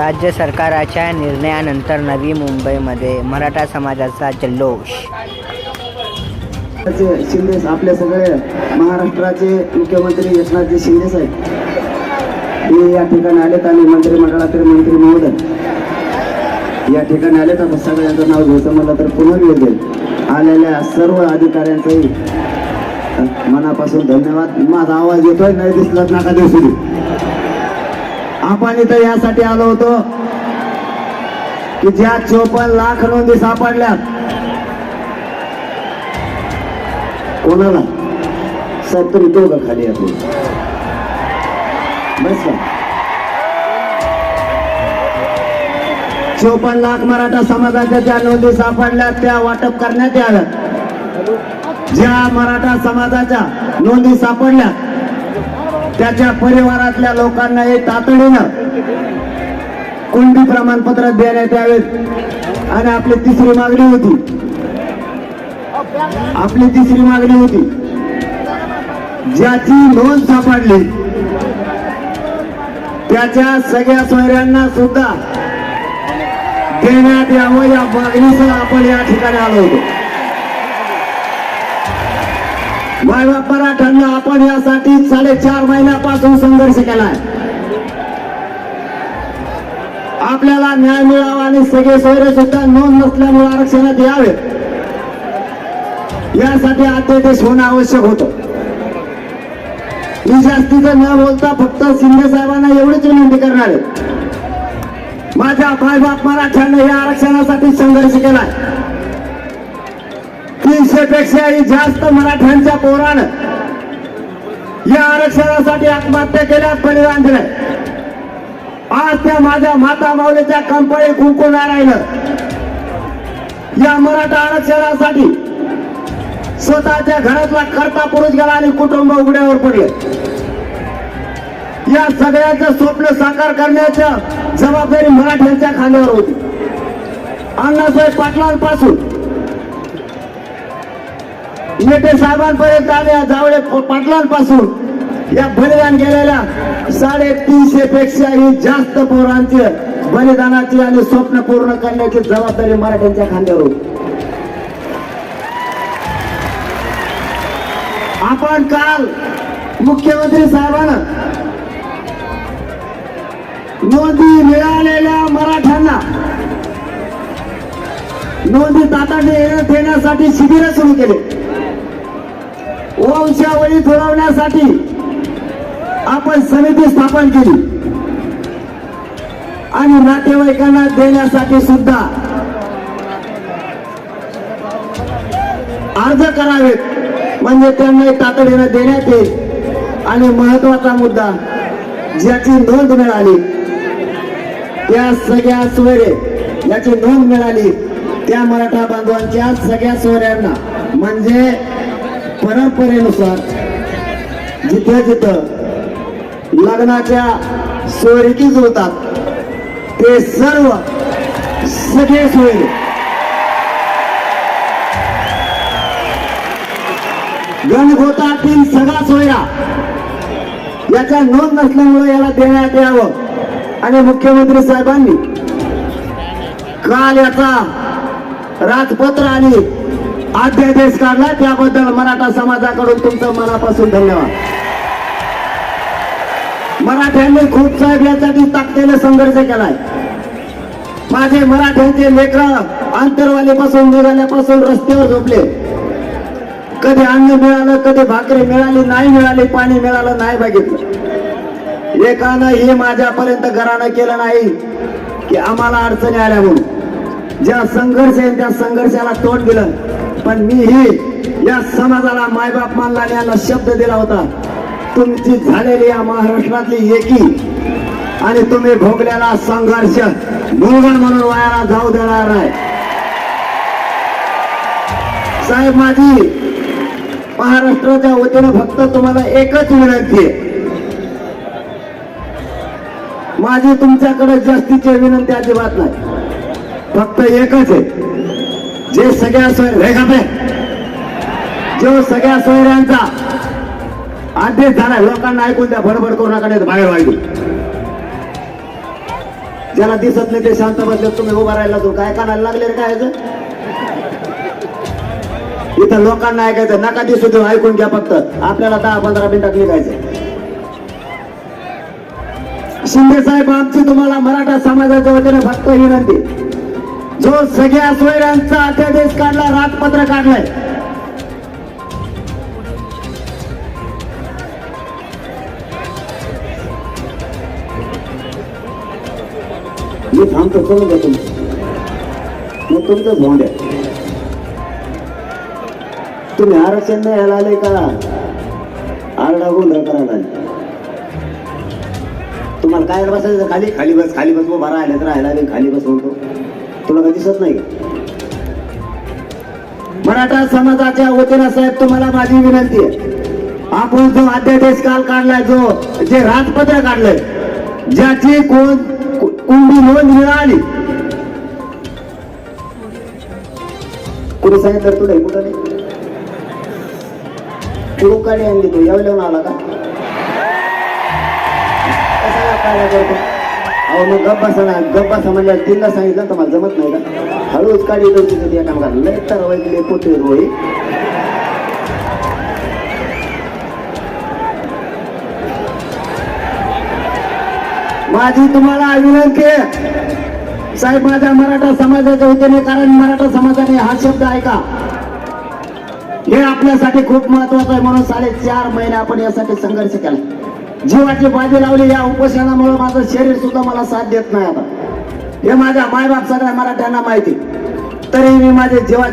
राज्य सरकारच्या निर्णयानंतर नवी मुंबईमध्ये मराठा समाजाचा जल्लोष. शिंदे आपले सगळे महाराष्ट्राचे मुख्यमंत्री एकनाथजी शिंदे साहेब हे या ठिकाणी आलेत आणि मंत्रिमंडळातील मंत्री महोदय. या ठिकाणी आलेत. आता सगळ्यांचं नाव घ्यायचं म्हणलं तर पुनर्योजन आलेल्या सर्व अधिकाऱ्यांचंही मनापासून धन्यवाद. माझा आवाज येतोय नाही दिसला नाका दिवशी आपण इथं यासाठी आलो होतो की ज्या चोपन्न लाख नोंदी सापडल्यात कोणाला? साहेब तुम्ही दोघं खाली आपण बस चोपन्न लाख मराठा समाजाच्या ज्या नोंदी सापडल्या त्या वाटप करण्यात याव्यात. ज्या मराठा समाजाच्या नोंदी सापडल्या त्याच्या परिवारातल्या लोकांना हे तातडीनं कुंडी प्रमाणपत्र देण्यात यावेत? आणि आपली तिसरी मागणी होती. आपली तिसरी मागणी होती. ज्याची नोंद सापडली त्याच्या सगळ्या सोयऱ्यांना सुद्धा देण्यात यावं या मागणीसह आपण या ठिकाणी आलो होतो. मायबाप मराठ्यांना आपण यासाठी साडेचार महिन्यापासून संघर्ष केलाय. आपल्याला न्याय मिळावा आणि सगळे सोयरे सुद्धा नोंद नसल्यामुळे आरक्षणात यावे यासाठी अध्यादेश होणं आवश्यक होतं. मी जास्तीचं न बोलता फक्त शिंदे साहेबांना एवढीच विनंती करणार आहे. माझ्या बाप मराठ्यानं या आरक्षणासाठी संघर्ष केलाय. तीनशे पेक्षाही जास्त मराठ्यांच्या पोरानं या आरक्षणासाठी आत्महत्या केल्या बलिदान दिलं आज त्या माझ्या माता माऊलीच्या कंपनी कुंकू राहिलं या मराठा आरक्षणासाठी स्वतःच्या घरातला करता पुरुष गेला आणि कुटुंब उघड्यावर पडले. या सगळ्यांचं स्वप्न साकार करण्याच्या जबाबदारी मराठ्यांच्या खांद्यावर होती. अण्णासाहेब पाटलांपासून नेते साहेबांपर्यंत आणि जावळे पाटलांपासून. या बलिदान गेलेल्या साडेतीनशे पेक्षाही जास्त पोरांचे बलिदानाची आणि स्वप्न पूर्ण करण्याची जबाबदारी मराठ्यांच्या खांद्यावर आपण काल मुख्यमंत्री साहेबांना नोंदी मिळालेल्या मराठ्यांना नोंदी तातडीने देण्यासाठी शिबिर सुरू केले. वंशावळी थोडवण्यासाठी आपण समिती स्थापन केली. आणि नातेवाईकांना देण्यासाठी सुद्धा अर्ज करावेत. म्हणजे त्यांना तातडीनं देण्यात येईल. आणि महत्त्वाचा मुद्दा ज्याची नोंद मिळाली त्या सगळ्या सोयरे याची नोंद मिळाली त्या मराठा बांधवांच्या सगळ्या सोयऱ्यांना. म्हणजे परंपरेनुसार जिथे जिथं लग्नाच्या सोयरीकी जुळतात. ते सर्व सगळे सोयरे. गणगोतातील सगळा सोयरा याचा नोंद नसल्यामुळे याला देण्यात यावं. आणि मुख्यमंत्री साहेबांनी काल याचा राजपत्र आणि अध्यादेश काढला त्याबद्दल मराठा समाजाकडून तुमचं मनापासून धन्यवाद. मराठ्यांनी खूप साहेब यासाठी ताकदीने संघर्ष केलाय. माझे मराठ्यांचे लेकर आंतरवालीपासून निघाल्यापासून रस्त्यावर झोपले. कधी अन्न मिळालं कधी भाकरी मिळाली नाही मिळाली पाणी मिळालं नाही बघितलं. एकानं हे माझ्यापर्यंत घरानं केलं नाही की आम्हाला अडचणी आल्या म्हणून. ज्या संघर्ष आहे त्या संघर्षाला तोंड दिलं. पण मीही या समाजाला मायबाप मानला आणि यांना शब्द दिला होता. तुमची झालेली या महाराष्ट्रातली एकी आणि तुम्ही भोगलेला संघर्ष भोगण म्हणून वायाला जाऊ देणार नाही. साहेब माझी महाराष्ट्राच्या वतीनं फक्त तुम्हाला एकच विनंती आहे. माझी तुमच्याकडे जास्तीची विनंती अजिबात नाही. फक्त एकच आहे. जे सगळ्या सोय रेखापे जो सगळ्या सोयऱ्यांचा आदेश झाला लोकांना ऐकून द्या बडबड कोणाकडे बाहेर वाढली ज्याला दिसत नाही ते शांत बसले तुम्ही उभा राहिला तू. काय कानाला लागले रे काय इथं लोकांना ऐकायचं नका दिसू देऊ ऐकून घ्या फक्त. आपल्याला दहा पंधरा मिनिटात निघायचं शिंदे साहेब आमची तुम्हाला मराठा समाजाच्या वतीने फक्त विनंती. जो सगळ्या सोयऱ्यांचा अध्यादेश काढला राजपत्र काढलाय. मी थांबतो करून द्या तुमचं मग तुमचंच होऊन द्या तुम्ही आरक्षण नाही यायला आले का? आरडा गोंधळ करायला आले तुम्हाला काय बसायचं खाली? खाली बस खाली बस उभा राहिला तर राहायला खाली बस म्हणतो. तुला काही दिसत नाही? मराठा समाजाच्या वतीनं साहेब तुम्हाला माझी विनंती आहे. आपण जो अध्यादेश काल काढलाय जो जे राजपत्र काढलंय ज्याची कोण कुंडी नोंद मिळाली कुणी सांगितलं तुला? कुठं नाही? कुठून काढी आणली तू यावेळेला आला का? कसा काय करतो अहो मग गप्पा बसा गप्पा समजल्या म्हणजे तीनदा सांगितलं तर मला जमत नाही का? हळूच काढी दोन तिथे या कामगार लय तर वैकले पोटे रोई. माझी तुम्हाला विनंती आहे. साहेब माझ्या मराठा समाजाच्या वतीने कारण मराठा समाजाने हा शब्द ऐका. हे आपल्यासाठी खूप महत्वाचं आहे म्हणून साडेचार महिने आपण यासाठी संघर्ष केला. जीवाची बाजी लावली या उपोषणामुळे माझं शरीर सुद्धा मला साथ देत नाही आता. हे माझ्या मायबाप सगळ्या मराठ्यांना माहिती. तरी मी माझे जीवाची